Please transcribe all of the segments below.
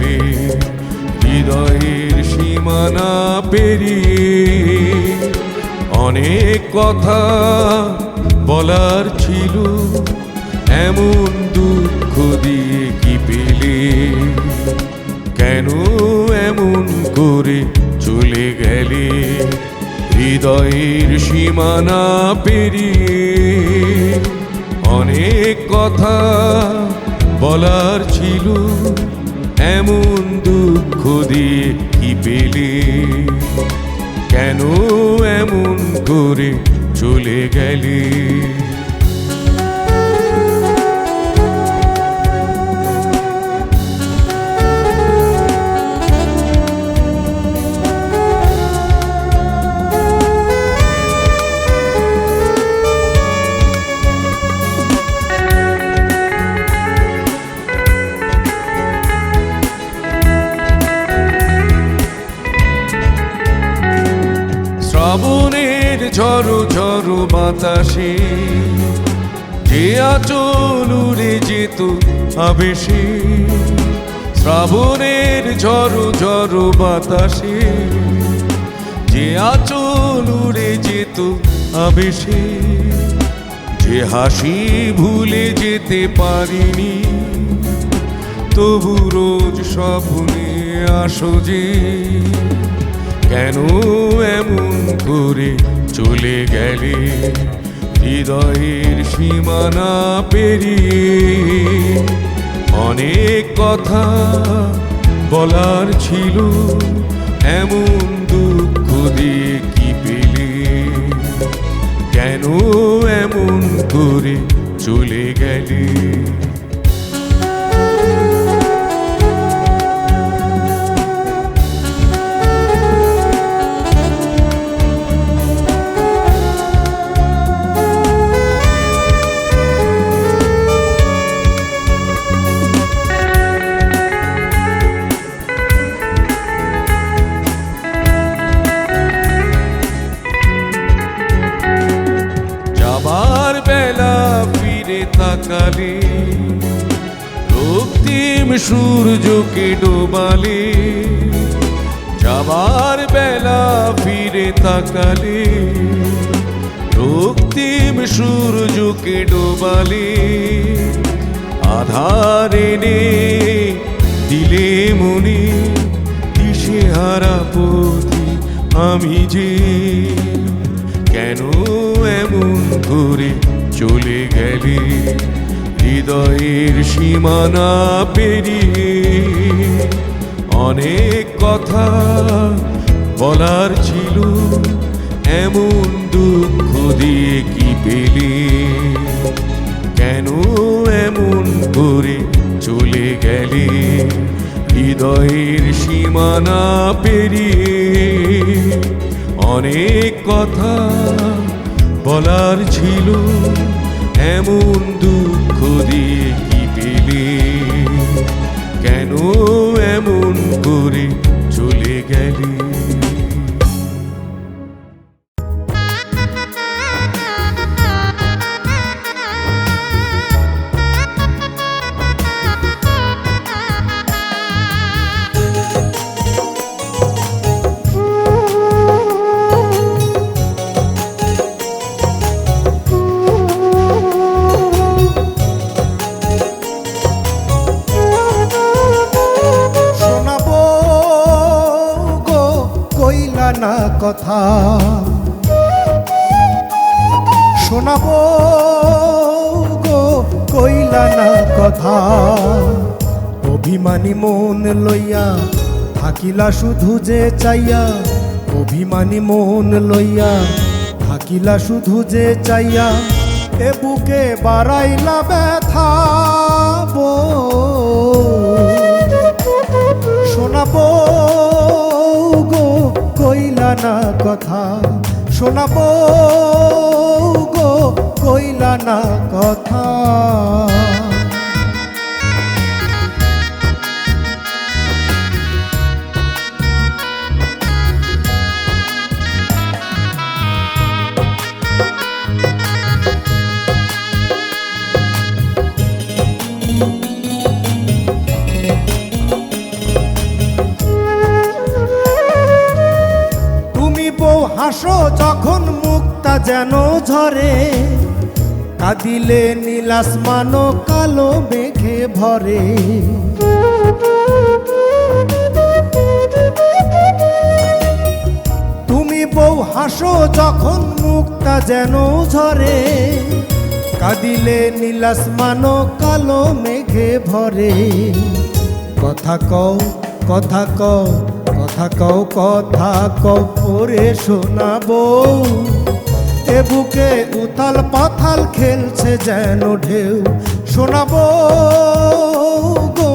রে, হৃদয়ের সীমানা পেরিয়ে অনেক কথা বলার ছিল, এমন দুঃখ দিয়ে কি পেলে? কেন এমন করে চলে গেলে? হৃদয়ের সীমানা পেরিয়ে অনেক কথা বলার ছিল এমন দুঃখ দিয়ে কি পেলে? কেন এমন করে চলে গেলে? ঝরু ঝড়ো বাতাসে। যে আচল উড়ে যেত আবেশে। শ্রাবণের ঝরু ঝড়ো বাতাসে। যে আচল উড়ে যেত আবেশে। যে হাসি ভুলে যেতে পারিনি। তবু রোজ স্বপ্নে আসো যে। কেন এমন করে চলে গেলে হৃদয়ের সীমানা পেরিয়ে অনেক কথা বলার ছিল, এমন দুঃখ দিয়ে কি পেলে? কেন এমন করে চলে গেলে? সূর্যকে ডোবালে, যাবার বেলা ফিরে তাকালে, রক্তিম সূর্যকে ডোবালে, আধার এনে দিলে মনে দিশে হারা পথি আমি যে, কেন এমন করে চলে গেলে? হৃদয়ের সীমানা পেরিয়ে অনেক কথা বলার ছিল, এমন দুঃখ দিয়ে কি পেলে? কেন এমন করে চলে গেলে? হৃদয়ের সীমানা পেরিয়ে অনেক কথা বলার ছিল এমন দুঃখ দিয়ে কি পেলে? কেন এমন গো, কইলা না কথা। অভিমানী মন লইয়া থাকিলা শুধু যে চাইয়া। অভিমানী মন লইয়া থাকিলা শুধু যে চাইয়া। এ বুকে বাড়াইলা ব্যথা শোনাবো গো, কইলা না কথা শোনাবো গো কইলানা কথা। হাসো যখন মুক্তা যেন ঝরে। কাঁদিলে নীলাসমান কালো মেঘে ভরে। তুমি বউ হাসো যখন মুক্তা যেন ঝরে। কাঁদিলে নীলাসমান কালো মেঘে ভরে। কথা কও কথা কও কথা কও কথা কও পরে শোনাবো এ বুকে উথাল পাথাল খেলছে যেন ঢেউ। শোনাবো গো,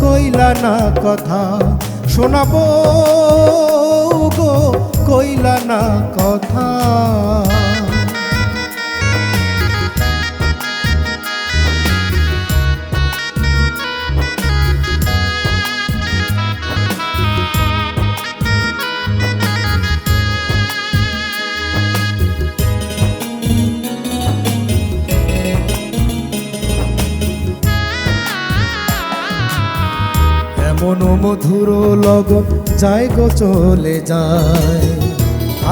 কইলা না কথা। শোনাবো গো, কইলা না কথা। এমন মধুর লগন যায় গো চলে যায়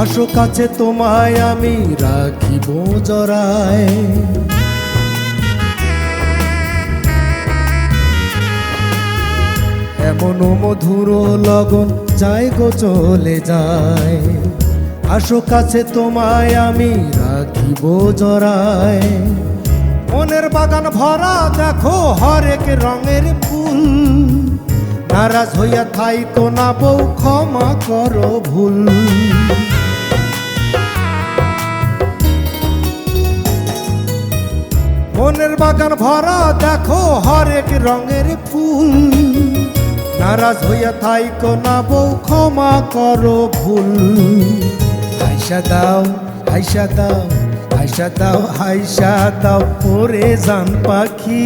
আসো কাছে তোমায় আমি রাখিব জরায়। এমন মধুর লগন যায় গো চলে যায় আসো কাছে তোমায় আমি রাখিব জরায়। মনের বাগান ভরা দেখো, হরেক রঙের ফুল। নারাজ হইয়া থাই তো না বউ, ক্ষমা করো ভুল। মনের বাগান ভরা, দেখো হরেক রঙের ফুল। নারাজ হইয়া থাইকো না বউ, ক্ষমা করো ভুল। হাইসা দাও হাইসা দাও হাইসা দাও হাইসা দাও, পরে যান পাখি।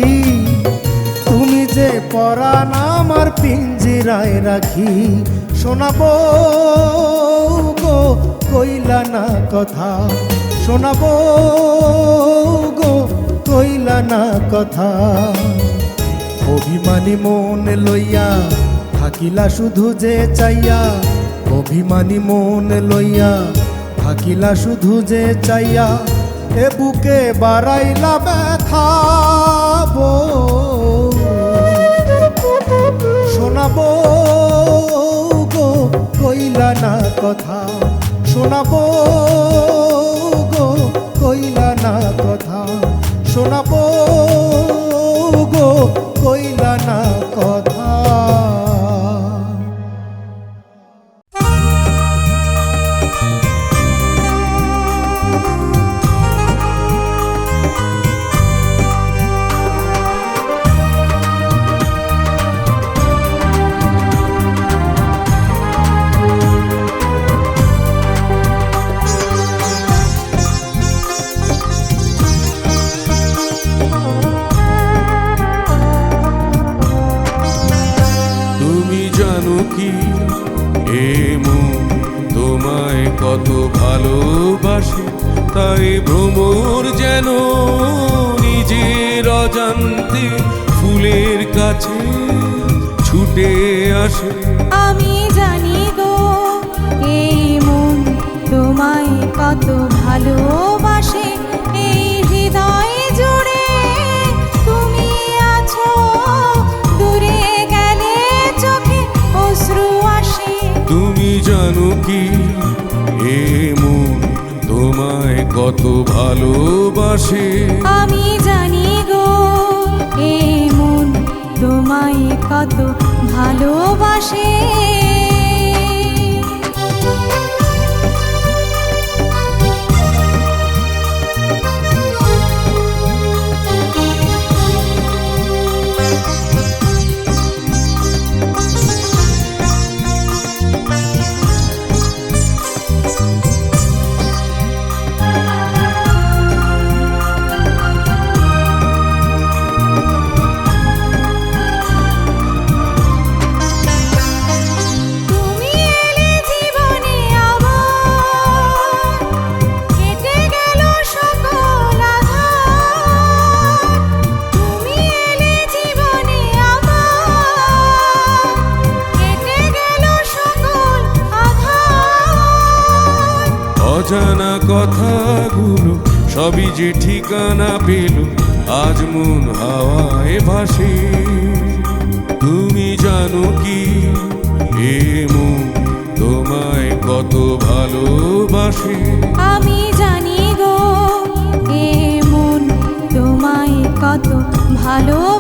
যে পরাণ আমার পিঞ্জিরায় রাখি। শোনাবো গো, কইলা না কথা। শোনাবো গো, কইলা না কথা। অভিমানী মন লইয়া থাকিলা শুধু যে চাইয়া। অভিমানী মন লইয়া থাকিলা শুধু যে চাইয়া। এ বুকে বাড়াইলা ব্যথা শোনাবো গো কইলা না কথা। শোনাবো কাছে ছুটে আসে। আমি জানি গো এই মন তোমায় কত ভালোবাসে এই হৃদয় জুড়ে তুমি আছো দূরে গেলে চোখে অশ্রু আসে। তুমি জানো কি এ মন তোমায় কত ভালোবাসে। আমি জানি গো এই মন তোমায় কত ভালোবাসে। কথাগুলো সবই যে ঠিকানা পেল, আজ মন হাওয়ায় ভাসে। তুমি জানো কি? এ মন তোমায় কত ভালোবাসে। আমি জানি গো, এ মন তোমায় কত ভালোবাসে।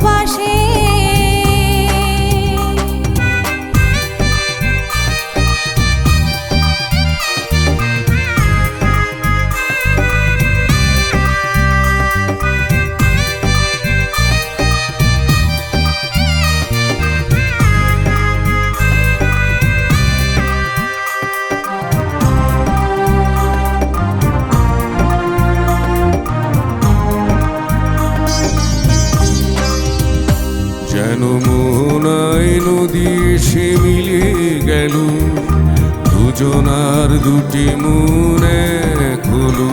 দুটি এক হলো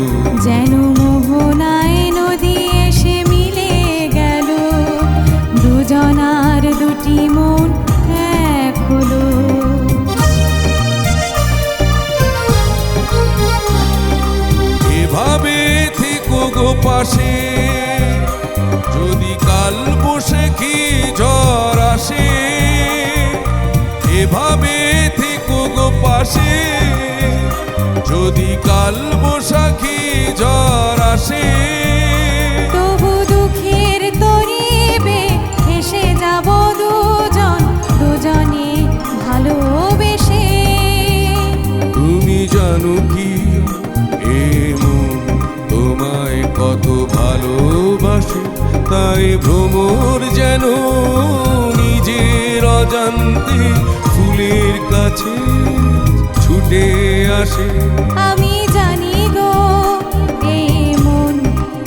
যেন মোহনায় নদী এসে মিলে গেল। দুজনার দুটি মন এক হলো। এভাবে থেকো গো পাশে যদি কাল বসে কি ঝড় আসে এভাবে থেকো গো পাশে। যদি কাল বসাখী ঝড় আসে তবু দুঃখের তরিবে এসে যাব দুজন দুজনে ভালোবেসে। তুমি জানো কি তোমায় কত ভালোবাসে তাই ভ্রমর যেন নিজের অজান্তে ফুলের কাছে ছুটে আসে। আমি জানি গো এই মন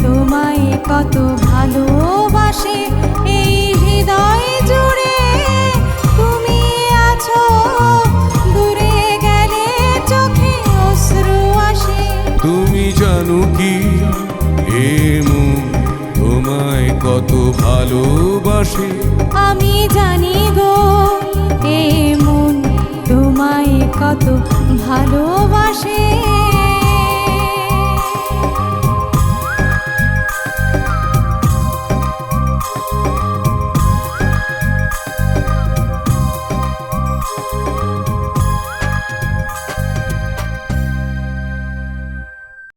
তোমায় কত ভালোবাসে। এই হৃদয় জুড়ে তুমি আছো দূরে গেলে চোখে অশ্রু আসে। তুমি জানো কি এ মন তোমায় কত ভালোবাসে। আমি জানি গো এ মন তোমায় কত ভালোবাসে।